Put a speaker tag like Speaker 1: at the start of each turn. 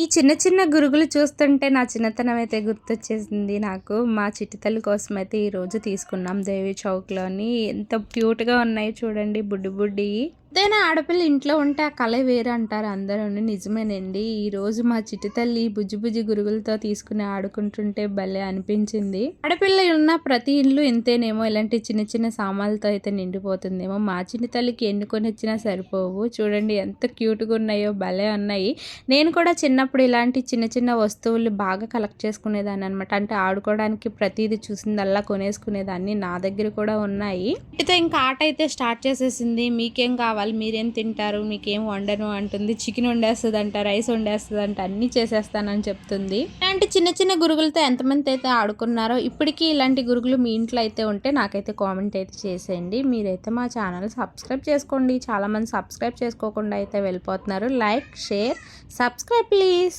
Speaker 1: ఈ చిన్న చిన్న గురుగులు చూస్తుంటే నా చిన్నతనం అయితే గుర్తొచ్చేసింది. నాకు మా చిట్టితల్లి కోసం అయితే ఈరోజు తీసుకున్నాం దేవి చౌక్లోని. ఎంత క్యూట్గా ఉన్నాయి చూడండి బుడ్డి బుడ్డి. ఏదైనా ఆడపిల్ల ఇంట్లో ఉంటే ఆ కళ వేరే అంటారు అందరూ నిజమేనండి. ఈరోజు మా చిట్టి తల్లి బుజ్జి బుజ్జి గురుగులతో తీసుకుని ఆడుకుంటుంటే భలే అనిపించింది. ఆడపిల్ల ఉన్న ప్రతి ఇల్లు ఇంతేనేమో. ఇలాంటి చిన్న చిన్న సామాన్లతో అయితే నిండిపోతుందేమో. మా చిన్ని తల్లికి ఎన్నుకొని వచ్చినా సరిపోవు. చూడండి ఎంత క్యూట్గా ఉన్నాయో భలే ఉన్నాయి. నేను కూడా చిన్నప్పుడు ఇలాంటి చిన్న చిన్న వస్తువులు బాగా కలెక్ట్ చేసుకునేదాన్ని అనమాట అంటే ఆడుకోవడానికి ప్రతిదీ చూసిందల్లా కొనేసుకునేదాన్ని. నా దగ్గర కూడా ఉన్నాయి. అయితే ఇంకా ఆట అయితే స్టార్ట్ చేసేసింది. మీకేం కావాలి? వాళ్ళు మీరేం తింటారు? మీకేం వండను అంటుంది. చికెన్ వండేస్తుంది అంట రైస్ వండేస్తుంది అంట అన్నీ చేసేస్తానని చెప్తుంది. ఇలాంటి చిన్న చిన్న గురుగులతో ఎంతమంది అయితే ఆడుకున్నారో ఇప్పటికీ ఇలాంటి గురుగులు మీ ఇంట్లో అయితే ఉంటే నాకైతే కామెంట్ అయితే చేసేయండి. మీరైతే మా ఛానల్ సబ్స్క్రైబ్ చేసుకోండి. చాలామంది సబ్స్క్రైబ్ చేసుకోకుండా అయితే వెళ్ళిపోతున్నారు. Like share subscribe please.